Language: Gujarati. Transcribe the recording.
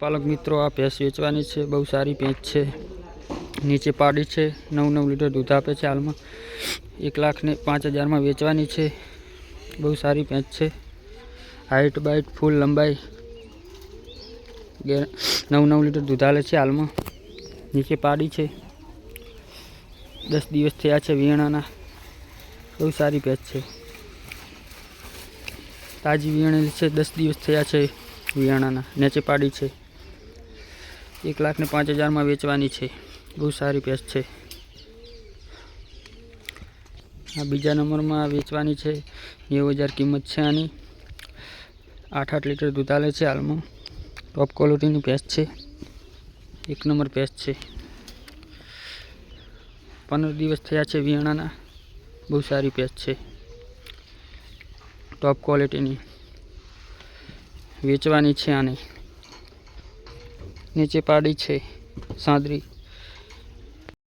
પાલક મિત્રો, આ ભેંસ વેચવાની છે. બહુ સારી ભેંસ છે. નીચે પાડી છે. નવ નવ લીટર દૂધ આપે છે હાલમાં. એક લાખને પાંચ હજારમાં વેચવાની છે. બહુ સારી ભેંસ છે. હાઈટ બાઇટ ફૂલ લંબાઈ. નવ નવ લીટર દૂધ આલે છે હાલમાં. નીચે પાડી છે. દસ દિવસ થયા છે વિયાણાના બહુ સારી ભેંસ છે. તાજી વિયાણેલી છે. દસ દિવસ થયા છે વિયાણાના નીચે પાડી છે. એક લાખ ને પાંચ હજારમાં વેચવાની છે. બહુ સારી ભેંસ છે. આ બીજા નંબરમાં વેચવાની છે. નેવું હજાર કિંમત છે આની. આઠ આઠ લીટર દૂધ આલે છે હાલમાં. ટોપ ક્વોલિટીની ભેંસ છે. એક નંબર ભેંસ છે. પંદર દિવસ થયા છે વિયાણાના બહુ સારી ભેંસ છે. ટોપ ક્વોલિટીની વેચવાની છે આને. નીચે પાડી છે. સાંદરી.